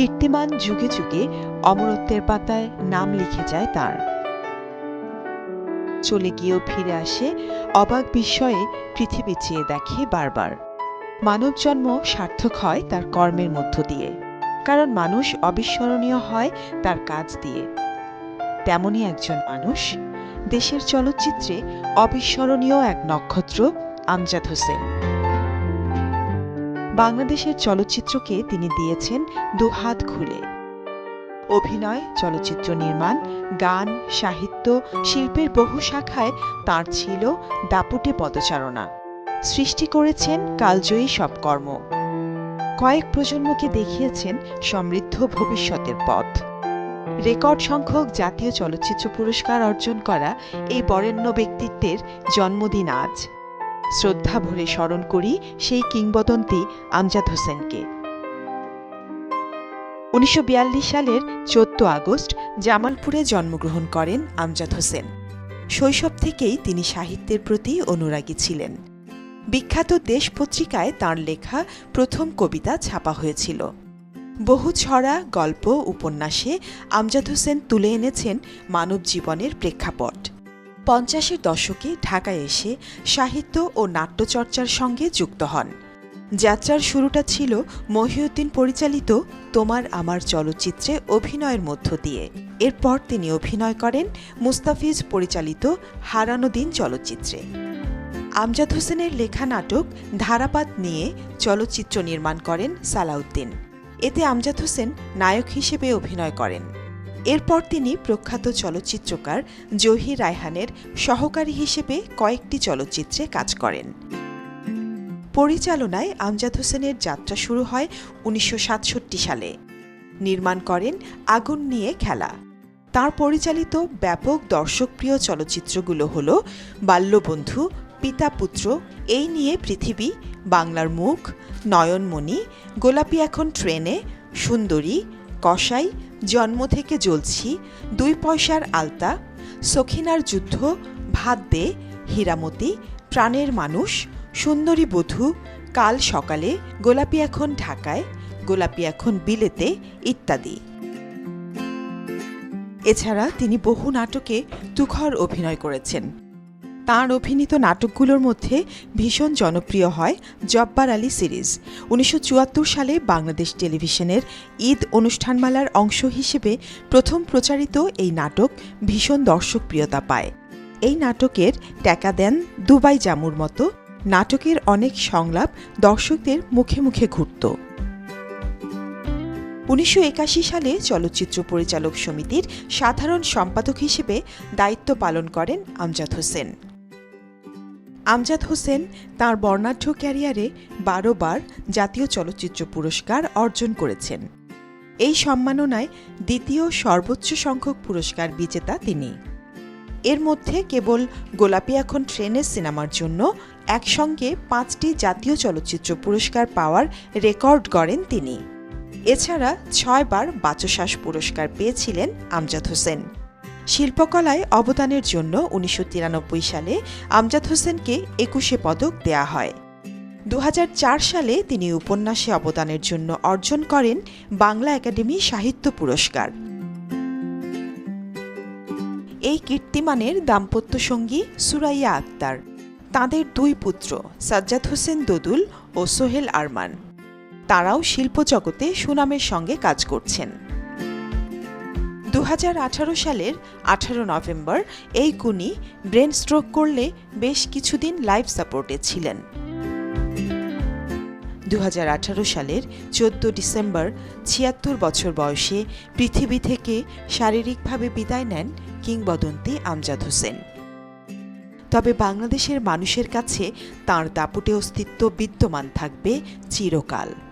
কীর্তিমান যুগে যুগে অমরত্বের পাতায় নাম লিখে যায় তার। চলে গিয়েও ফিরে আসে অবাক বিস্ময়ে পৃথিবী চেয়ে দেখে বারবার। মানব জন্ম সার্থক হয় তার কর্মের মধ্য দিয়ে, কারণ মানুষ অবিস্মরণীয় হয় তার কাজ দিয়ে। তেমনই একজন মানুষ দেশের চলচ্চিত্রে অবিস্মরণীয় এক নক্ষত্র, আমজাদ হোসেন। বাংলাদেশের চলচ্চিত্রকে তিনি দিয়েছেন দুহাত খুলে। অভিনয়, চলচ্চিত্র নির্মাণ, গান, সাহিত্য, শিল্পের বহু শাখায় তার ছিল দাপুটে পদচারণা। সৃষ্টি করেছেন কালজয়ী সব কর্ম কয়েক প্রজন্মকে দেখিয়েছেন সমৃদ্ধ ভবিষ্যতের পথ। রেকর্ড সংখ্যক জাতীয় চলচ্চিত্র পুরস্কার অর্জন করা এই বরেণ্য ব্যক্তিত্বের জন্মদিন আজ। শ্রদ্ধা ভরে স্মরণ করি সেই কিংবদন্তি আমজাদ হোসেনকে। উনিশশো বিয়াল্লিশ সালের চোদ্দ আগস্ট জামালপুরে জন্মগ্রহণ করেন আমজাদ হোসেন। শৈশব থেকেই তিনি সাহিত্যের প্রতি অনুরাগী ছিলেন। বিখ্যাত দেশ পত্রিকায় তাঁর লেখা প্রথম কবিতা ছাপা হয়েছিল। বহু ছড়া, গল্প, উপন্যাসে আমজাদ হোসেন তুলে এনেছেন মানব জীবনের প্রেক্ষাপট। পঞ্চাশের দশকে ঢাকায় এসে সাহিত্য ও নাট্যচর্চার সঙ্গে যুক্ত হন। যাত্রার শুরুটা ছিল মহিউদ্দিন পরিচালিত তোমার আমার চলচ্চিত্রে অভিনয়ের মধ্য দিয়ে। এরপর তিনি অভিনয় করেন মুস্তাফিজ পরিচালিত হারানো দিন চলচ্চিত্রে। আমজাদ হোসেনের লেখা নাটক ধারাপাত নিয়ে চলচ্চিত্র নির্মাণ করেন সালাউদ্দিন। এতে আমজাদ হোসেন নায়ক হিসেবে অভিনয় করেন। এরপর তিনি প্রখ্যাত চলচ্চিত্রকার জহির রায়হানের সহকারী হিসেবে কয়েকটি চলচ্চিত্রে কাজ করেন। পরিচালনায় আমজাদ হোসেনের যাত্রা শুরু হয় উনিশশো সাতষট্টি সালে। নির্মাণ করেন আগুন নিয়ে খেলা। তার পরিচালিত ব্যাপক দর্শকপ্রিয় চলচ্চিত্রগুলো হল বাল্যবন্ধু পিতা পুত্র এই নিয়ে পৃথিবী, বাংলার মুখ, নয়নমণি, গোলাপি এখন ট্রেনে, সুন্দরী, কসাই জন্ম থেকে জ্বলছি দুই পয়সার আলতা, সখিনার যুদ্ধ, ভাত দে, হীরামতি, প্রাণের মানুষ, সুন্দরী বধূ, কাল সকালে গোলাপি এখন ঢাকায়, গোলাপি এখন বিলেতে ইত্যাদি। এছাড়া তিনি বহু নাটকে তুখর অভিনয় করেছেন। তাঁর অভিনীত নাটকগুলোর মধ্যে ভীষণ জনপ্রিয় হয় জব্বার আলী সিরিজ। উনিশশো চুয়াত্তর সালে বাংলাদেশ টেলিভিশনের ঈদ অনুষ্ঠানমালার অংশ হিসেবে প্রথম প্রচারিত এই নাটক ভীষণ দর্শকপ্রিয়তা পায়। এই নাটকের ট্যাকা দেন দুবাই জামুর মতো। নাটকের অনেক সংলাপ দর্শকদের মুখে মুখে ঘুরত। উনিশশো একাশি সালে চলচ্চিত্র পরিচালক সমিতির সাধারণ সম্পাদক হিসেবে দায়িত্ব পালন করেন আমজাদ হোসেন। আমজাদ হোসেন তাঁর বর্ণাঢ্য ক্যারিয়ারে বারো বার জাতীয় চলচ্চিত্র পুরস্কার অর্জন করেছেন। এই সম্মাননায় দ্বিতীয় সর্বোচ্চ সংখ্যক পুরস্কার বিজেতা তিনি। এর মধ্যে কেবল গোলাপি এখন ট্রেনের সিনেমার জন্য একসঙ্গে পাঁচটি জাতীয় চলচ্চিত্র পুরস্কার পাওয়ার রেকর্ড গড়েন তিনি। এছাড়া ছয়বার বাচশ্বাস পুরস্কার পেয়েছিলেন আমজাদ হোসেন। শিল্পকলায় অবদানের জন্য উনিশশো তিরানব্বই সালে আমজাদ হোসেনকে একুশে পদক দেয়া হয়। দু হাজার চার সালে তিনি উপন্যাসে অবদানের জন্য অর্জন করেন বাংলা একাডেমি সাহিত্য পুরস্কার। এই কীর্তিমানের দাম্পত্য সঙ্গী সুরাইয়া আক্তার, তাদের দুই পুত্র সাজ্জাদ হোসেন দোদুল ও সোহেল আরমান। তারাও শিল্পজগতে সুনামের সঙ্গে কাজ করছেন। দু হাজার আঠারো সালের আঠারো নভেম্বর এই কুনি ব্রেন স্ট্রোক করলে বেশ কিছুদিন লাইফ সাপোর্টে ছিলেন। দু হাজার আঠারো সালের চোদ্দ ডিসেম্বর ছিয়াত্তর বছর বয়সে পৃথিবী থেকে শারীরিকভাবে বিদায় নেন কিংবদন্তি আমজাদ হোসেন। তবে বাংলাদেশের মানুষের কাছে তাঁর দাপুটে অস্তিত্ব বিদ্যমান থাকবে চিরকাল।